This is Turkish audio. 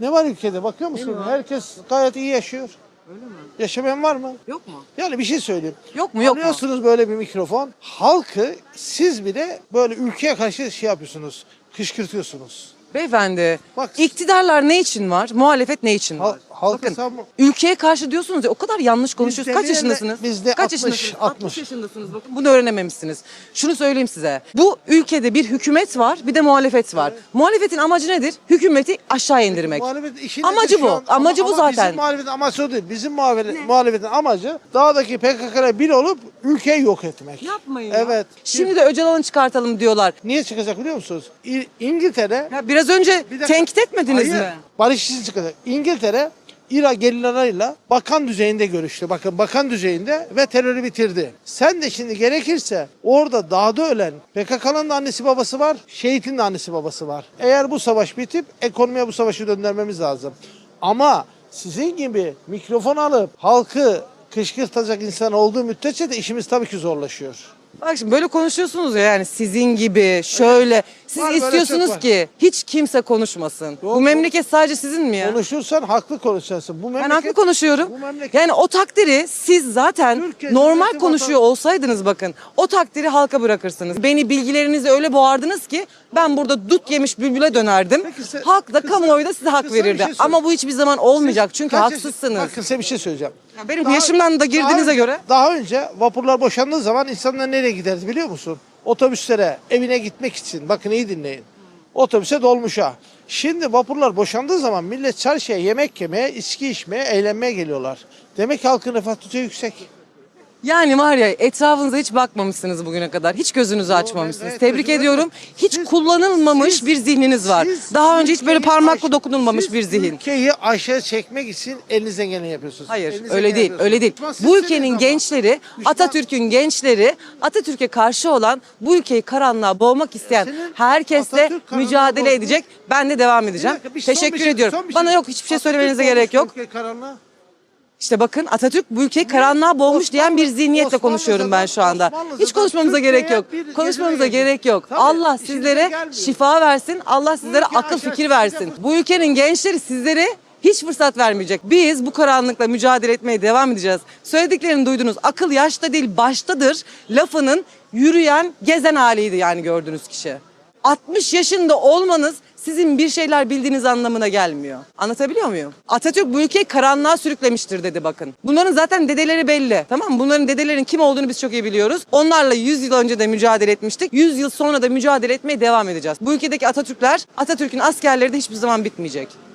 Ne var ülkede bakıyor musun? Herkes gayet iyi yaşıyor. Öyle mi? Yaşamayan var mı? Yok mu? Yani bir şey söyleyeyim. Yok mu yok mu? Alıyorsunuz böyle bir mikrofon. Halkı siz bile böyle ülkeye karşı şey yapıyorsunuz. Kışkırtıyorsunuz. Beyefendi, Bak- iktidarlar ne için var? Muhalefet ne için Hal- var? Halkı Bakın, savunma- ülkeye karşı diyorsunuz ya o kadar yanlış konuşuyorsunuz. Kaç yaşındasınız? biz de Kaç 60, yaşındasınız? 60. yaşındasınız bakın. Bunu öğrenememişsiniz. Şunu söyleyeyim size. Bu ülkede bir hükümet var, bir de muhalefet var. Muhalefetin amacı nedir? Hükümeti aşağı indirmek. Muhalefetin işi Amacı bu. an? Amacı Ama- bu zaten. Bizim muhalefetin amacı o değil. Bizim muhalefetin, muhalefetin amacı dağdaki PKK'ya bir olup ülkeyi yok etmek. Yapmayın ya. Evet. Şimdi de Öcalan'ı çıkartalım diyorlar. Niye çıkacak biliyor musunuz? İ- İngiltere Ya biraz önce Bir tenkit etmediniz Hayır, mi? Barış için çıkacak. İngiltere İran gerillalarıyla bakan düzeyinde görüştü. Bakın bakan düzeyinde ve terörü bitirdi. Sen de şimdi gerekirse orada dağda ölen PKK'nın da annesi babası var, şehitin de annesi babası var. Eğer bu savaş bitip ekonomiye bu savaşı döndürmemiz lazım. Ama sizin gibi mikrofon alıp halkı kışkırtacak insan olduğu müddetçe de işimiz tabii ki zorlaşıyor. Bak şimdi böyle konuşuyorsunuz ya yani sizin gibi şöyle. Siz Var, böyle istiyorsunuz çok var. ki hiç kimse konuşmasın. Bu Yok, memleket sadece sizin mi ya? Konuşursan haklı konuşacaksın. Bu Ben memleket, haklı konuşuyorum. Bu memleket Yani o takdiri siz zaten Türkiye normal Cumhuriyeti konuşuyor olsaydınız bakın o takdiri halka bırakırsınız. Beni bilgilerinizi öyle boğardınız ki ben burada dut yemiş bülbüle dönerdim. Peki Halk da kısa- kamuoyu da size hak kısa bir verirdi. şey söyle- Ama bu hiçbir zaman olmayacak çünkü Kaç haksızsınız. Bakın size bir şey söyleyeceğim. Ya benim yaşımdan da girdiğinize göre Daha önce vapurlar boşandığı zaman insanlar nereye giderdi biliyor musun? Otobüslere, evine gitmek için. Bakın iyi dinleyin. Otobüse dolmuşa. Şimdi vapurlar boşandığı zaman millet çarşıya yemek yemeye, içki içmeye, eğlenmeye geliyorlar. Demek ki halkın refah düzeyi yüksek. Yani var ya etrafınıza hiç bakmamışsınız bugüne kadar. Hiç gözünüzü açmamışsınız. gayet Tebrik gözümü ediyorum. Hiç Siz- kullanılmamış siz- bir zihniniz var. Siz Daha önce hiç böyle ülkeyi parmakla aş- dokunulmamış siz bir zihin. Ülkeyi aşağı çekmek için elinizden geleni yapıyorsunuz. Hayır Elinizden öyle geleni değil yapıyorsunuz. öyle değil. Düşman Bu sizsiniz ülkenin ama. gençleri Düşman- Atatürk'ün gençleri Atatürk'e karşı olan bu ülkeyi karanlığa boğmak isteyen Senin herkesle Atatürk karanlığa mücadele boğmuş. edecek. Ben de devam edeceğim. Bir dakika, bir son Teşekkür bir şey- ediyorum. son bir Bana şey- yok hiçbir şey Atatürk söylemenize olmuş gerek yok. ülke karanlığa. İşte bakın Atatürk bu ülkeyi karanlığa boğmuş diyen bir zihniyetle Osmanlı konuşuyorum ben şu anda. Osmanlı Hiç konuşmamıza Türkiye'ye gerek yok. bir Konuşmamıza gerek yok. Tabii, Allah sizlere gelmiyor. şifa versin. Allah sizlere ülke akıl aşağı fikir versin. Bu ülkenin gençleri sizlere hiç fırsat vermeyecek. Biz bu karanlıkla mücadele etmeye devam edeceğiz. Söylediklerini duydunuz. Akıl yaşta değil baştadır. Lafının yürüyen, gezen haliydi yani gördüğünüz kişi. 60 yaşında olmanız sizin bir şeyler bildiğiniz anlamına gelmiyor. Anlatabiliyor muyum? Atatürk bu ülkeyi karanlığa sürüklemiştir dedi bakın. Bunların zaten dedeleri belli. Tamam mı? Bunların dedelerin kim olduğunu biz çok iyi biliyoruz. Onlarla 100 yıl önce de mücadele etmiştik. 100 yıl sonra da mücadele etmeye devam edeceğiz. Bu ülkedeki Atatürkler, Atatürk'ün askerleri de hiçbir zaman bitmeyecek.